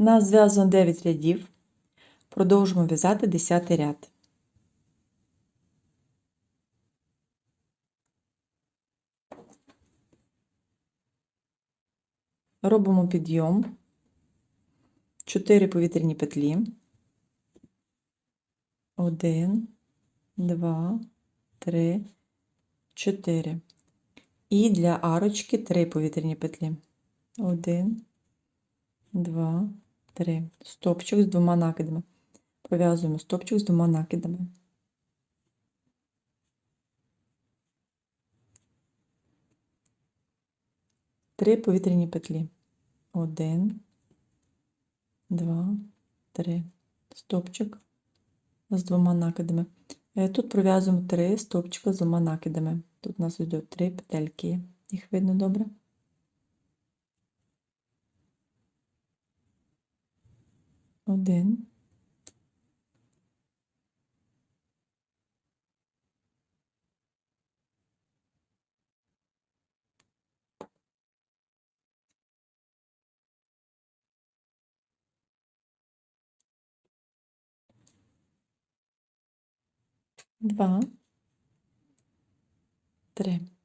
У нас зв'язано 9 рядів. Продовжимо в'язати 10 ряд. Робимо підйом. 4 повітряні петлі. 1, 2, 3, 4. І для арочки 3 повітряні петлі. 1, 2, 3. Стопчик з двома накидами. Пров'язуємо стопчик з двома накидами. Три повітряні петлі. Один, два, три. Стопчик з двома накидами. Е, Тут пров'язуємо три стопчика з двома накидами. Тут у нас йде три петельки. Їх видно добре. Один. Два. Три.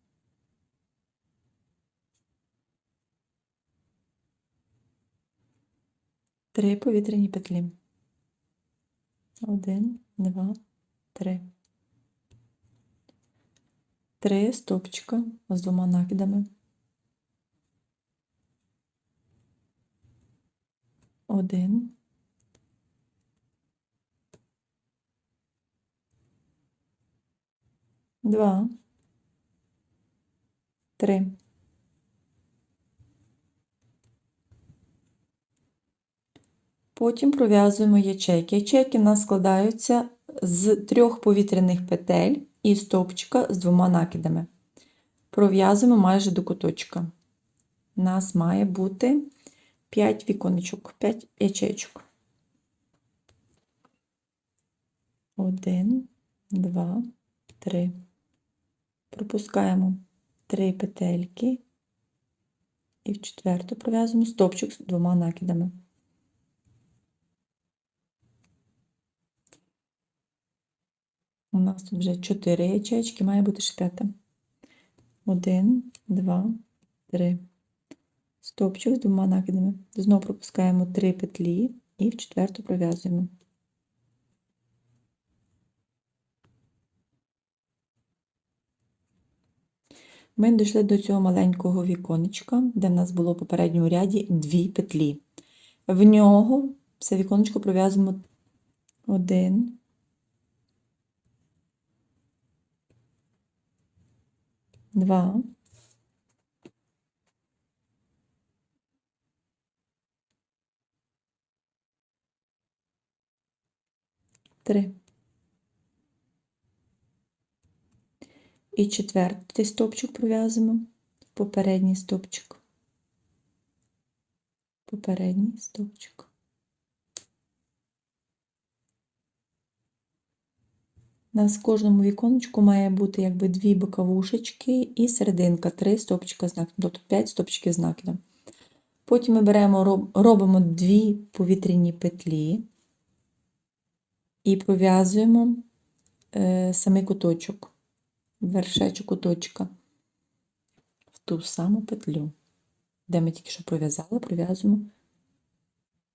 Три повітряні петлі. Один, два, три. Три стопчика з двома накидами. Один. Два. Три. Потім пров'язуємо ячейки. Ячейки в нас складаються з трьох повітряних петель і стовпчика з двома накидами. Пров'язуємо майже до куточка. У нас має бути 5 віконечок, 5 ячейчок. Один, два, три. Пропускаємо три петельки і в четверту пров'язуємо стовпчик з двома накидами. У нас тут вже 4 ячейки, має бути ще п'ята. 1, 2, 3. Стопчик з двома накидами. Знову пропускаємо 3 петлі і в четверту пров'язуємо. Ми дійшли до цього маленького віконечка, де в нас було в попередньому ряді 2 петлі. В нього все віконечко пров'язуємо 1, два, три. І четвертий стовпчик пров'язуємо в попередній стовпчик. Попередній стовпчик. У нас в кожному віконечку має бути якби дві боковушечки і серединка, три стопчика з накидом, тобто 5 стопчиків з накидом. Потім ми беремо, робимо дві повітряні петлі і пров'язуємо е, самий куточок, вершечок куточка в ту саму петлю, де ми тільки що пров'язали, пров'язуємо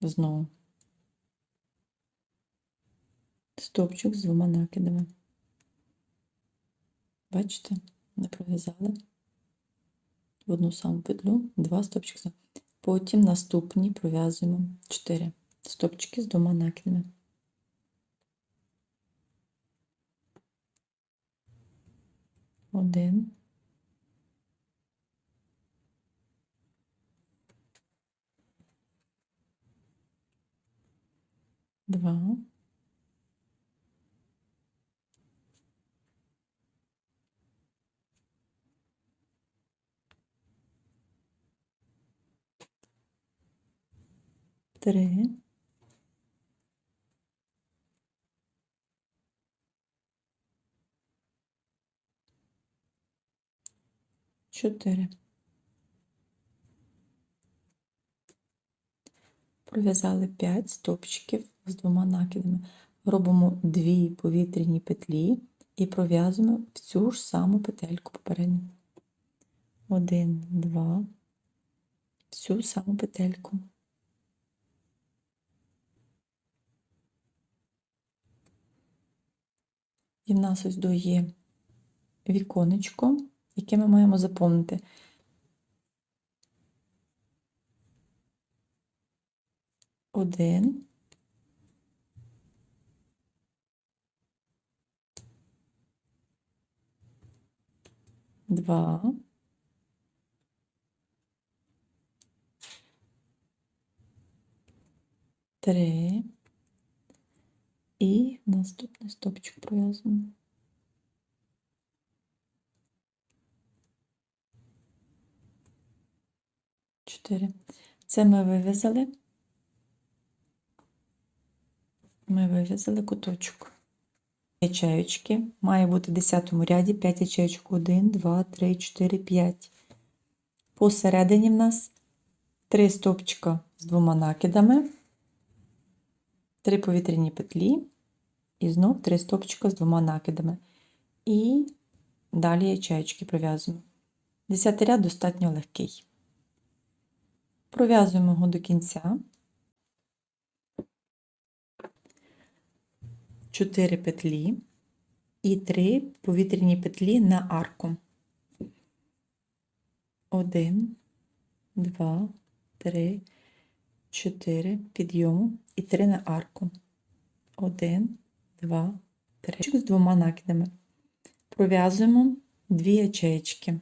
знову. Стовпчик з двома накидами. Бачите, не пров'язали в одну саму петлю, два стовпчики. Потім наступні пров'язуємо 4 стовпчики з двома накидами. Один. Два. Три. Чотири. Пров'язали 5 стовпчиків з двома накидами. Робимо 2 повітряні петлі і пров'язуємо в цю ж саму петельку попередню. 1, 2, всю саму петельку. І в нас ось до є віконечко, яке ми маємо заповнити. Один. Два. Три. І наступний стопчик пров'язуємо. Чотири. Це ми вив'язали. Ми вив'язали куточок. Ячеючки. Має бути в 10 ряді 5 ячеючок. 1, 2, 3, 4, 5. Посередині в нас 3 стовпчика з двома накидами, 3 повітряні петлі, і знов 3 стовпчика з двома накидами. І далі ячеючки пров'язуємо. 10 ряд достатньо легкий. Пров'язуємо його до кінця. 4 петлі і 3 повітряні петлі на арку. 1, 2, 3, 4 підйому і 3 на арку. 1, 2, 3 з двома накидами. Пров'язуємо 2 ячеєчки.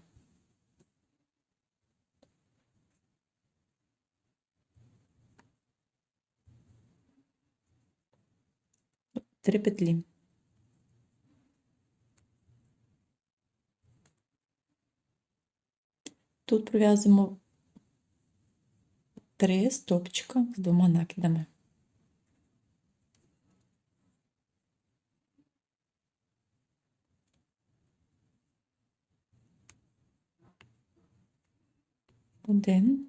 Три петлі. Тут пров'язуємо три стопчика з двома накидами. Один.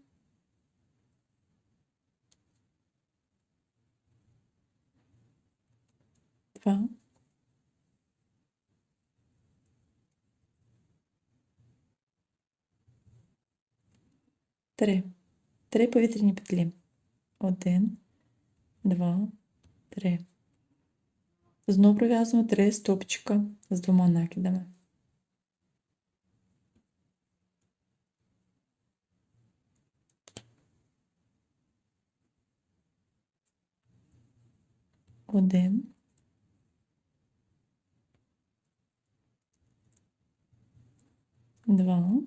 Два. Три. Три повітряні петлі. Один, два, три. Знову пров'язуємо три стопчика з двома накидами. Один. Два.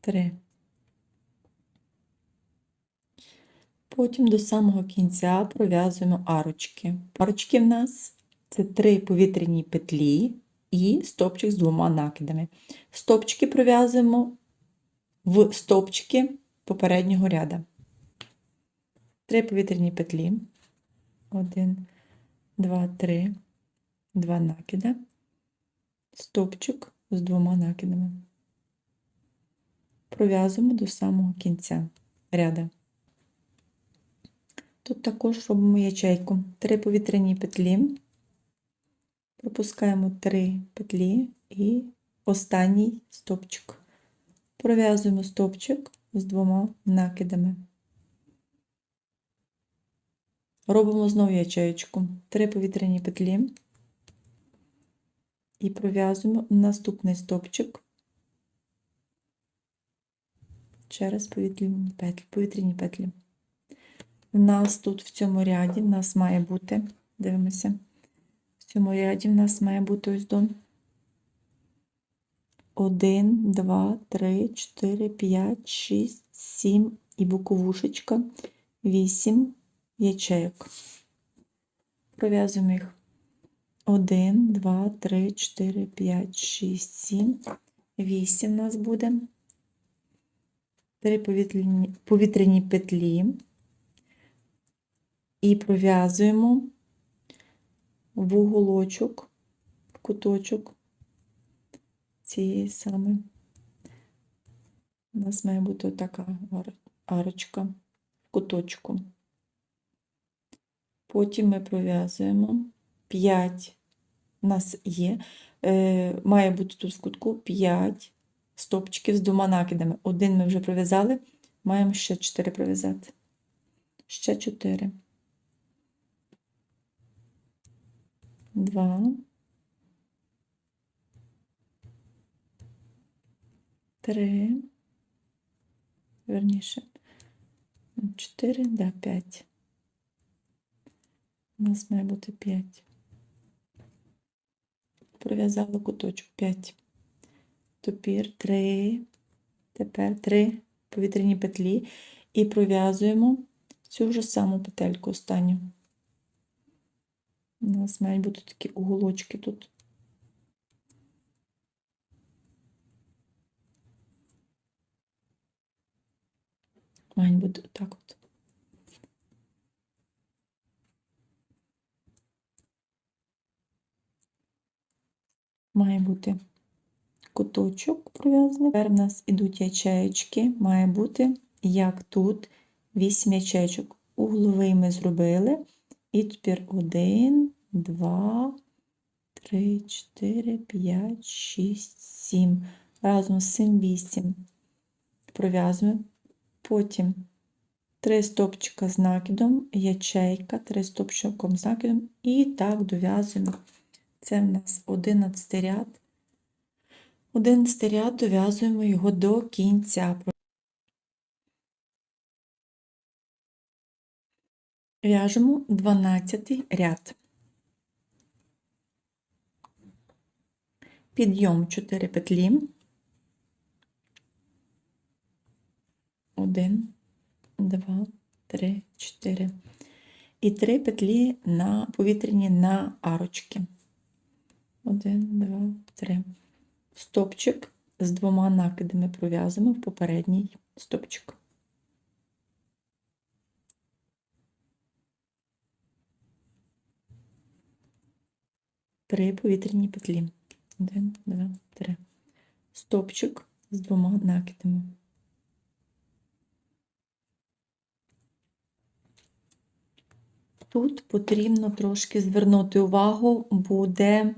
Три. Потім до самого кінця пров'язуємо арочки. Арочки в нас це три повітряні петлі і стопчик з двома накидами. Стопчики пров'язуємо в стопчики попереднього ряда. Три повітряні петлі. Один, два, три, два накида, стопчик з двома накидами. Пров'язуємо до самого кінця ряда. Тут також робимо ячейку. Три повітряні петлі, пропускаємо три петлі і останній стопчик. Пров'язуємо стопчик з двома накидами. Робимо знову ячеєчку. Три повітряні петлі і пров'язуємо наступний стопчик через повітряні петлі. повітряні петлі. У нас тут в цьому ряді в нас має бути, дивимося, в цьому ряді в нас має бути ось до 1, 2, 3, 4, 5, 6, 7 і боковушечка, 8 ячейок. Пров'язуємо їх 1, 2, 3, 4, 5, 6, 7, 8 у нас буде. 3 повітряні, повітряні петлі і пров'язуємо в уголочок, в куточок цієї саме У нас має бути така арочка в куточку. Потім ми пров'язуємо 5. У нас є, е, має бути тут в кутку 5 стопчиків з двома накидами. Один ми вже пров'язали, маємо ще 4 пров'язати. Ще 4. 2. 3. Верніше. 4, да, 5. У нас має бути 5. Пров'язала куточок 5. Тепер 3. Тепер 3 повітряні петлі і пров'язуємо цю ж саму петельку останню. У нас мають бути такі уголочки тут. Мають бути отак от. Має бути куточок пров'язаний. Тепер в нас ідуть ячеєчки, має бути, як тут, 8 ячеєчок. Угловий ми зробили. І тепер 1, 2, 3, 4, 5, 6, 7. Разом з цим 8. Пров'язуємо. Потім 3 стопчика з накидом, ячейка, 3 стопчиком з накидом. І так дов'язуємо. Це в нас 11 ряд. 11 ряд дов'язуємо його до кінця. В'яжемо 12 ряд. Підйом 4 петлі. 1, 2, 3, 4. І 3 петлі на повітряні на арочки. 1, 2, 3. Стопчик з двома накидами пров'язуємо в попередній стопчик. Три повітряні петлі. Один, два, три. Стопчик з двома накидами. Тут потрібно трошки звернути увагу, буде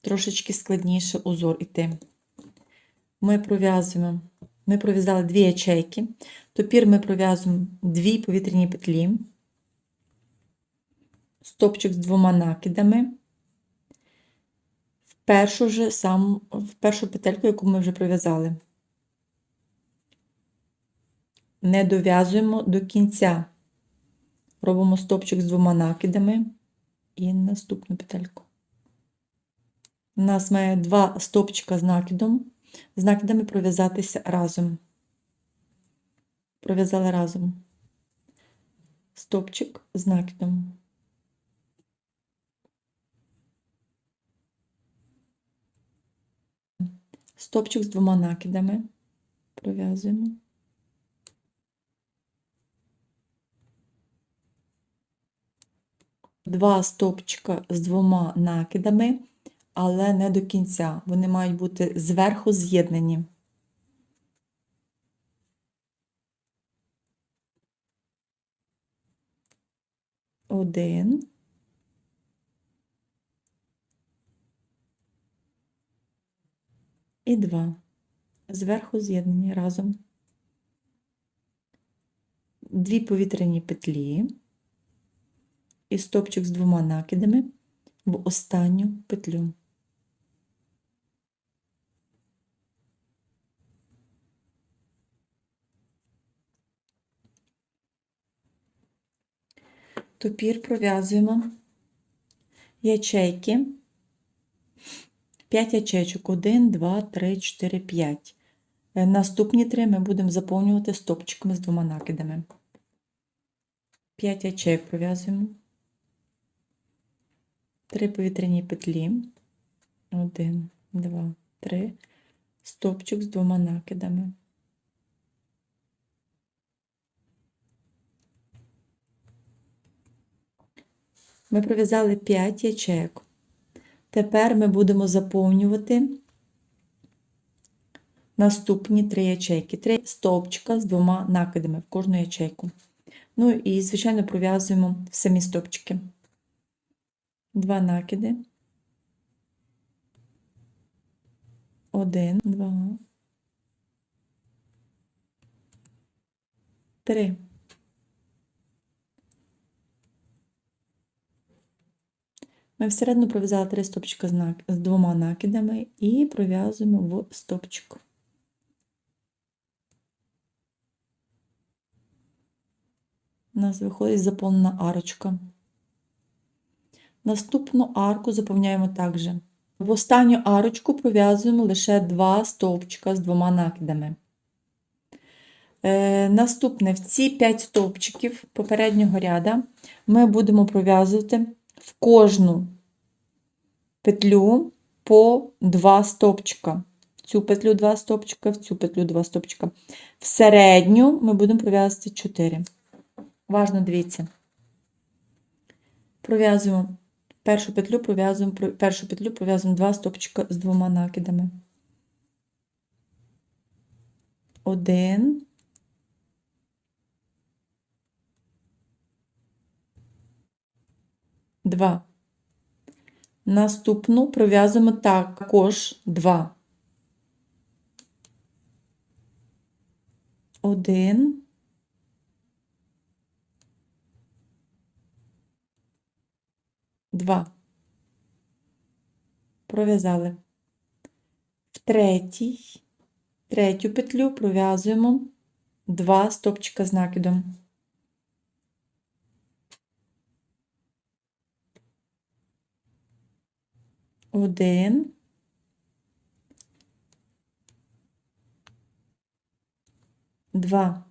трошечки складніше узор іти. Ми пров'язуємо, ми пров'язали дві ячейки, тепер ми пров'язуємо дві повітряні петлі, стопчик з двома накидами, в першу, же сам, в першу петельку, яку ми вже пров'язали. Не дов'язуємо до кінця. Робимо стопчик з двома накидами і наступну петельку. У нас має два стопчика з накидом, з накидами пров'язатися разом. Пров'язали разом. Стопчик з накидом. Стопчик з двома накидами. Пров'язуємо. Два стопчика з двома накидами але не до кінця. Вони мають бути зверху з'єднані. Один. І два. Зверху з'єднані разом. Дві повітряні петлі і стопчик з двома накидами в останню петлю. Топір пров'язуємо ячейки, 5 ячейчок, 1, 2, 3, 4, 5. Наступні три ми будемо заповнювати стопчиками з двома накидами. 5 ячейок пров'язуємо. Три повітряні петлі. 1, 2, 3. Стопчик з двома накидами. Ми пров'язали 5 ячек. Тепер ми будемо заповнювати наступні 3 ячейки. 3 стовпчика з двома накидами в кожну ячейку. Ну і, звичайно, пров'язуємо самі стопчики. Два накиди. 1, 2, 3. Ми всередину пров'язали три стопчика з двома накидами і пров'язуємо в стопчик. У нас виходить заповнена арочка. Наступну арку заповняємо також. В останню арочку пров'язуємо лише два стовпчика з двома накидами. Е, наступне в ці 5 стовпчиків попереднього ряда ми будемо пров'язувати в кожну петлю по 2 стовпчика. В цю петлю 2 стовпчика, в цю петлю 2 стовпчика. В середню ми будемо пров'язувати 4. Важно, дивіться. Пров'язуємо першу петлю, пров'язуємо про- першу петлю, пров'язуємо 2 стовпчика з двома накидами. Один. Два. Наступну пров'язуємо також 2. Один. Два. Пров'язали. В третій, третю петлю пров'язуємо 2 стопчика з накидом. Один. Два.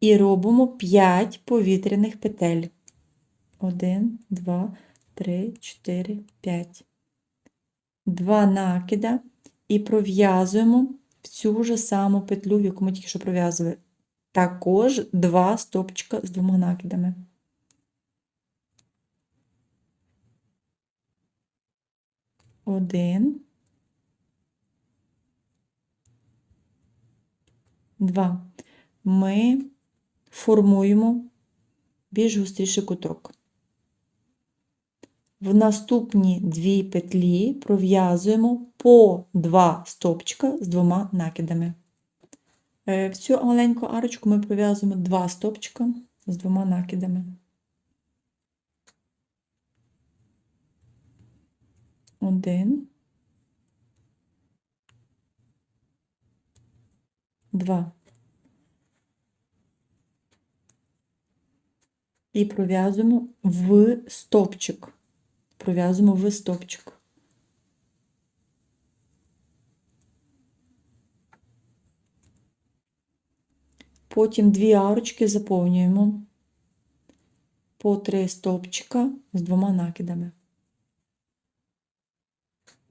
І робимо 5 повітряних петель. Один, два, три, чотири, п'ять. Два накида і пров'язуємо в цю ж саму петлю, яку ми тільки що пров'язували. Також два стопчика з двома накидами. Один. Два. Ми формуємо більш густріший куток. В наступні дві петлі пров'язуємо по два стопчика з двома накидами. Е, В цю маленьку арочку ми пров'язуємо два стопчика з двома накидами. Один. Два. І пров'язуємо в стопчик. Пров'язуємо в стопчик. Потім дві арочки заповнюємо по три стовпчика з двома накидами.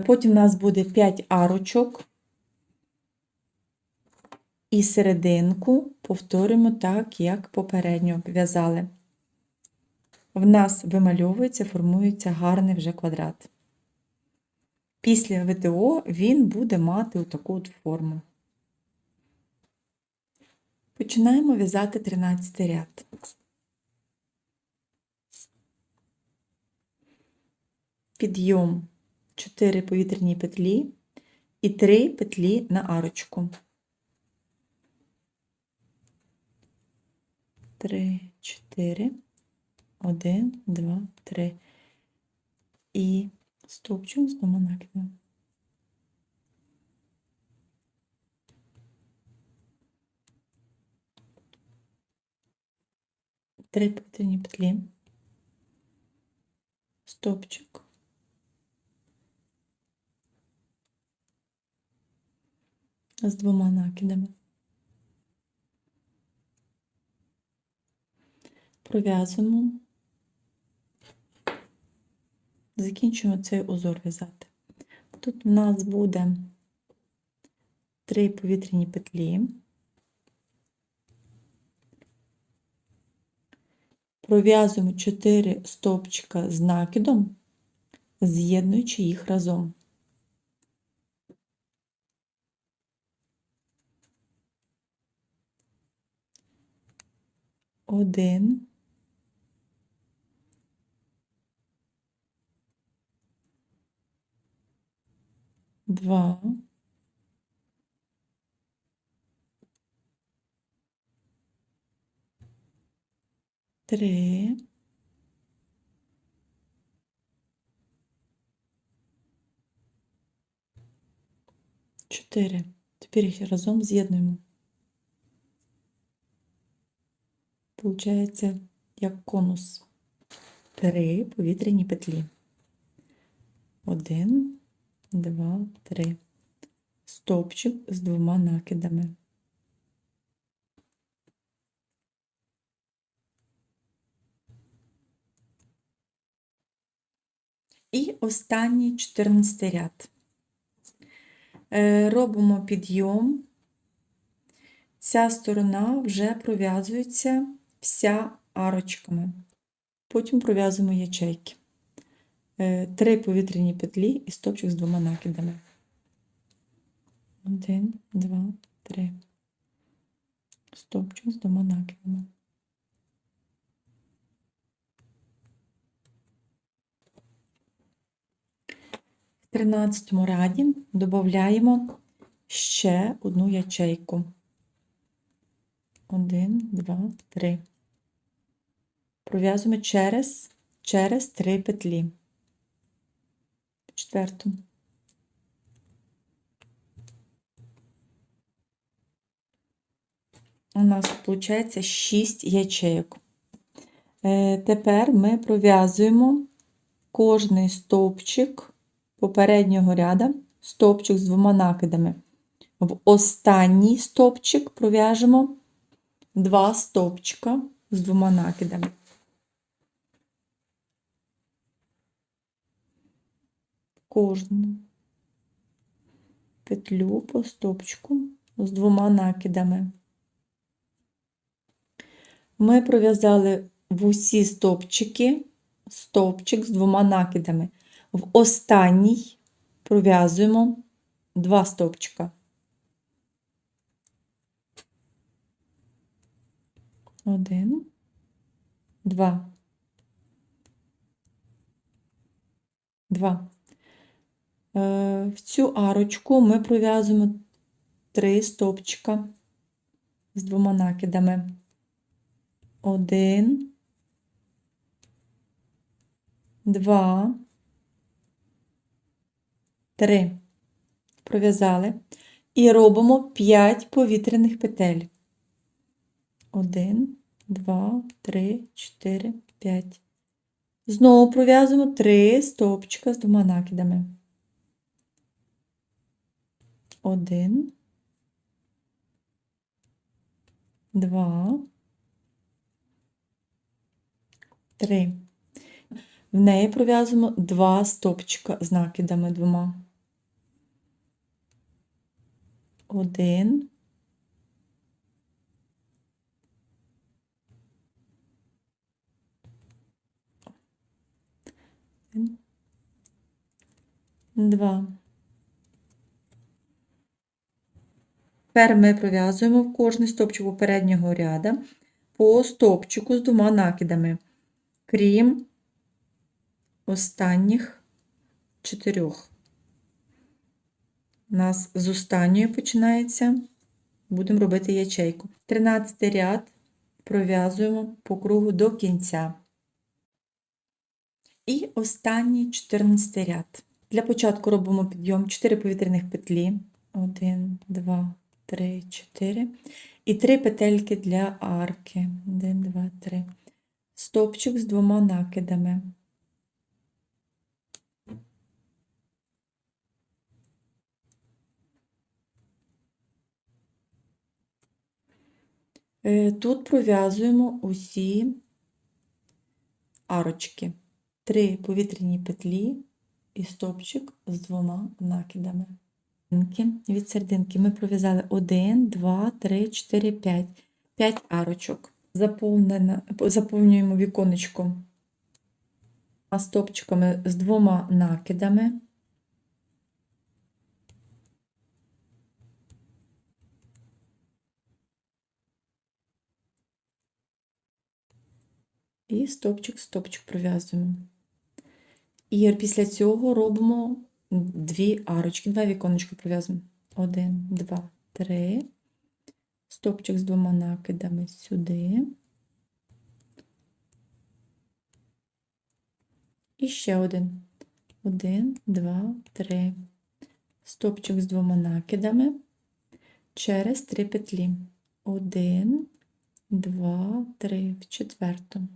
Потім у нас буде 5 арочок. І серединку повторюємо так, як попередньо в'язали. В нас вимальовується, формується гарний вже квадрат. Після ВТО він буде мати таку от форму. Починаємо в'язати 13 ряд. Підйом 4 повітряні петлі і 3 петлі на арочку. 3, 4, 1, 2, 3. І стовпчик з двома накидами. Три повітряні петлі, стовпчик, з двома накидами. Пров'язуємо, закінчуємо цей узор в'язати. Тут в нас буде три повітряні петлі. Пров'язуємо 4 стовпчика з накидом, з'єднуючи їх разом. Один, два, три, чотири. Тепер їх разом з'єднуємо. Получається як конус. Три повітряні петлі. Один, два, три. Стовпчик з двома накидами. І останній 14 ряд. Е, Робимо підйом. Ця сторона вже пров'язується вся арочками. Потім пров'язуємо ячейки. Е, Три повітряні петлі і стопчик з двома накидами. Один, два, три. Стопчик з двома накидами. В 13 ряді додаємо ще одну ячейку. Один, два, три. Пров'язуємо через, через три петлі. Четверту. У нас виходить 6 ячейок. Тепер ми пров'язуємо кожний стовпчик попереднього ряда, стовпчик з двома накидами. В останній стовпчик пров'яжемо два стовпчика з двома накидами. Кожну петлю по стовпчику з двома накидами. Ми пров'язали в усі стовпчики стовпчик з двома накидами. В останній пров'язуємо два стовпчика. Один, два. Два. Е, В цю арочку ми пров'язуємо три стовпчика з двома накидами. Один, два, три. Пров'язали. І робимо 5 повітряних петель. 1, 2, 3, 4, 5. Знову пров'язуємо 3 стовпчика з двома накидами. 1, 2, 3. В неї пров'язуємо 2 стовпчика з накидами двома. 1, Два. Тепер ми пров'язуємо в кожний стовпчик попереднього ряда по стовпчику з двома накидами, крім останніх чотирьох. У нас з останньої починається, будемо робити ячейку. 13 ряд пров'язуємо по кругу до кінця. І останній 14 ряд. Для початку робимо підйом 4 повітряних петлі. 1, 2, 3, 4. І 3 петельки для арки. 1, 2, 3. Стопчик з двома накидами. Е, Тут пров'язуємо усі арочки. Три повітряні петлі і стопчик з двома накидами. Від серединки ми пров'язали 1, 2, 3, 4, 5. 5 арочок. Заповнюємо віконечко стопчиками з двома накидами. І стопчик, стопчик пров'язуємо. І після цього робимо дві арочки, два віконечка пров'язуємо. Один, два, три. Стопчик з двома накидами сюди. І ще один. Один, два, три. Стопчик з двома накидами через три петлі. Один, два, три, в четверту.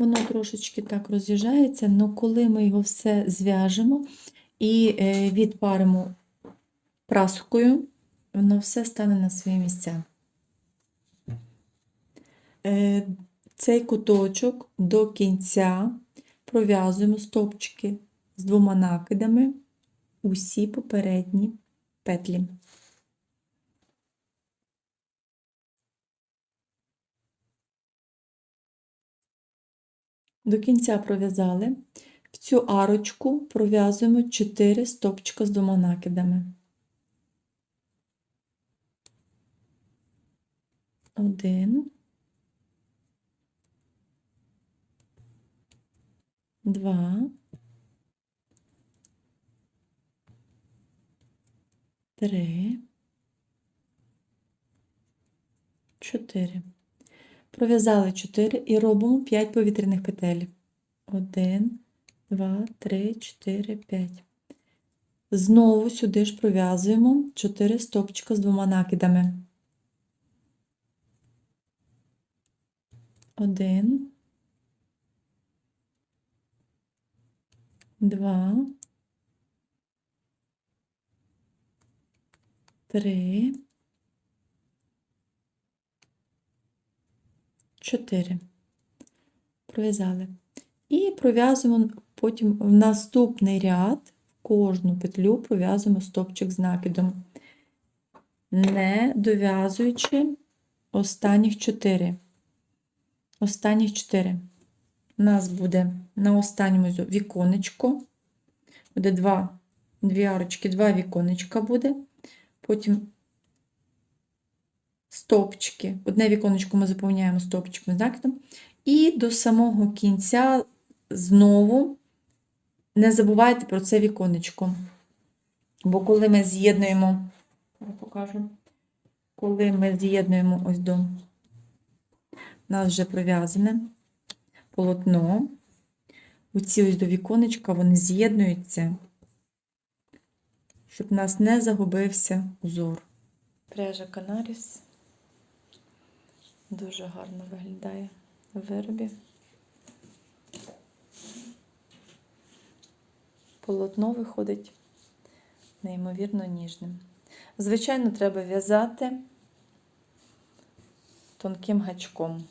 Воно трошечки так роз'їжджається, але коли ми його все зв'яжемо і е, відпаримо праскою, воно все стане на свої місця. Е, Цей куточок до кінця пров'язуємо стовпчики з двома накидами усі попередні петлі. До кінця пров'язали. В цю арочку пров'язуємо 4 стовпчика з двома накидами. Один, два, три, чотири. Пров'язали 4 і робимо 5 повітряних петель. 1, 2, 3, 4, 5. Знову сюди ж пров'язуємо 4 стопчика з двома накидами. 1, 2, 3, 4. Пров'язали. І пров'язуємо потім в наступний ряд в кожну петлю пров'язуємо стопчик з накидом, не дов'язуючи останніх 4. Останніх 4. У нас буде на останньому віконечко, буде два, дві арочки, два віконечка буде. Потім стовпчики. Одне віконечко ми заповняємо стовпчиком з накидом. І до самого кінця знову не забувайте про це віконечко. Бо коли ми з'єднуємо, покажу, коли ми з'єднуємо ось до нас вже пров'язане полотно, оці ось до віконечка, вони з'єднуються, щоб у нас не загубився узор. Пряжа Канаріс дуже гарно виглядає в виробі. Полотно виходить неймовірно ніжним. Звичайно, треба в'язати тонким гачком.